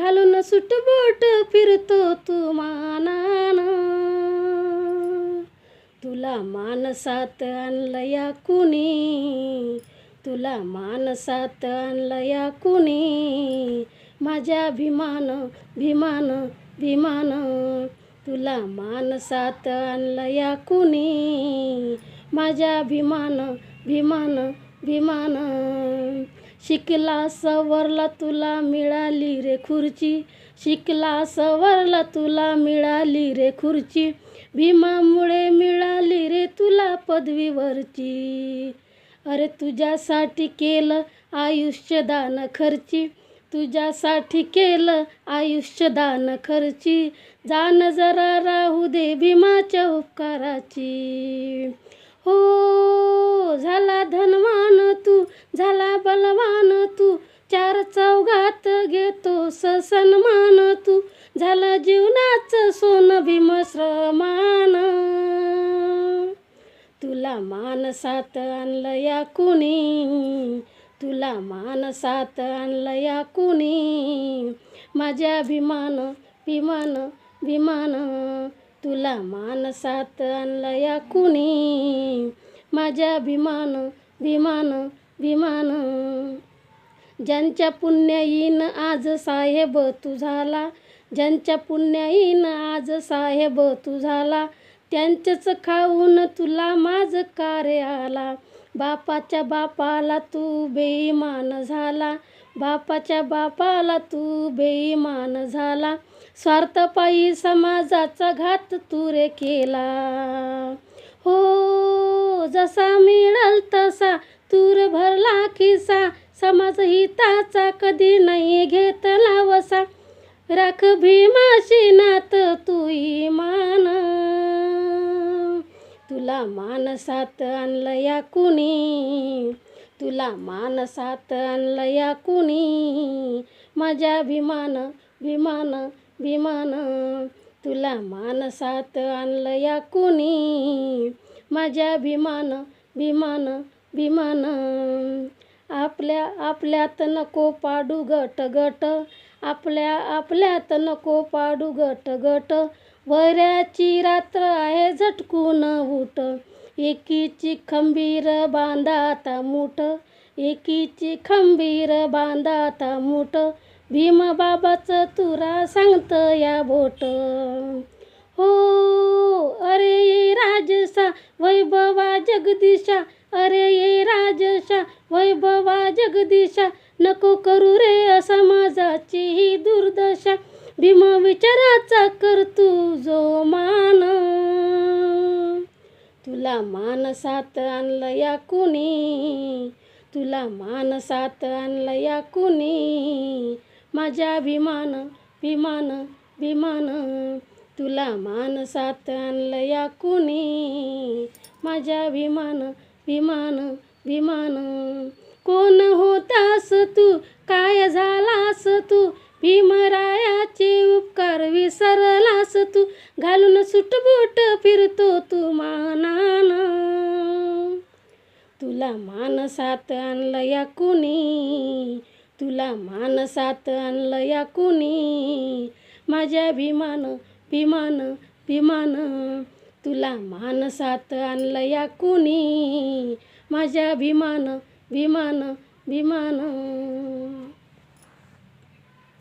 घालून सुटबोट फिरतो तू मानान. तुला मानसात आणलं या कुणी? तुला मानसात आणलं या कुणी? माझ्या भीमान भीमान भीमान तुला मानसात आणलं या कुणी? माझ्या भीमान भीमान भीमान शिकला सवरला तुला मिळाली रे खुर्ची. शिकला सवरला तुला मिळाली रे खुर्ची. भीमामुळे मिळाली रे तुला पदवीवरची. अरे तुझ्यासाठी केलं आयुष्यदान खर्ची. तुझ्यासाठी केलं आयुष्यदान खर्ची. जाण जरा राहू दे भीमाच्या उपकाराची. हो झाला धनवान तू झाला बलवान तू. चार चौघात घेतो सन्मान तू. झाला जीवनाचं सोन भीमश्रमान तुला मानसात आणलं या कुणी? तुला मानसात आणलं या कुणी? माझ्या भीमान भीमान भीमान तुला मानसात आणलं या कुणी? माझ्या भीमान भीमान विमान. ज्यांच्या पुण्याईन आज साहेब तू झाला ज्यांच्या पुण्याईन आज साहेब तू झाला त्यांचंच खाऊन तुला माझं कार्य आला. बापाच्या बापाला तू बेईमान झाला बापाच्या बापाला तू बेईमान झाला. स्वार्थपायी समाजाचा घात तू रे केला. हो जसा मिळल तसा तूर भरला खिसा समाज हिताचा कधी नाही घेतला वसा. राख भीमाशी नात तुई मान. तुला मानसात आणलं या कुणी? तुला मानसात आणलं या कुणी? माझ्या भीमान भीमान भीमान तुला मानसात आणलं या कुणी? माझ्या भीमान भीमान भीमान आपल्या आपल्यात नको पाडू गट गट. आपल्या आपल्यात नको पाडू गट गट. वैऱ्याची रात्र आहे झटकून उठ. एकीची खंबीर बांधाता मूठ. एकीची खंबीर बांधा आता मूठ भीमबाबाचं तुरा सांगत या बोट. हो अरे राजसा वैभवा जगदीशा. अरे ये राजशा वैभवा जगदीशा नको करू रे समाजाची ही दुर्दशा. भीम विचाराचा कर तू जो मान. तुला मानसात आणलं या कुणी? तुला मानसात आणलं या कुणी? माझ्या विमान विमान विमान तुला मानसात आणलं या कुणी? माझ्या विमान विमान विमान. कोण होतास तू? काय झालास तू? भीमरायाचे उपकार विसरलास तू? घालून सुटबुट फिरतो तू मानान. तुला मानसात आणलं या कुणी? तुला मानसात आणलं या कुणी? माझ्या भीमान भीमान भीमान तुला मानसात आणलं या कुणी? माझ्या भीमान भीमान भीमान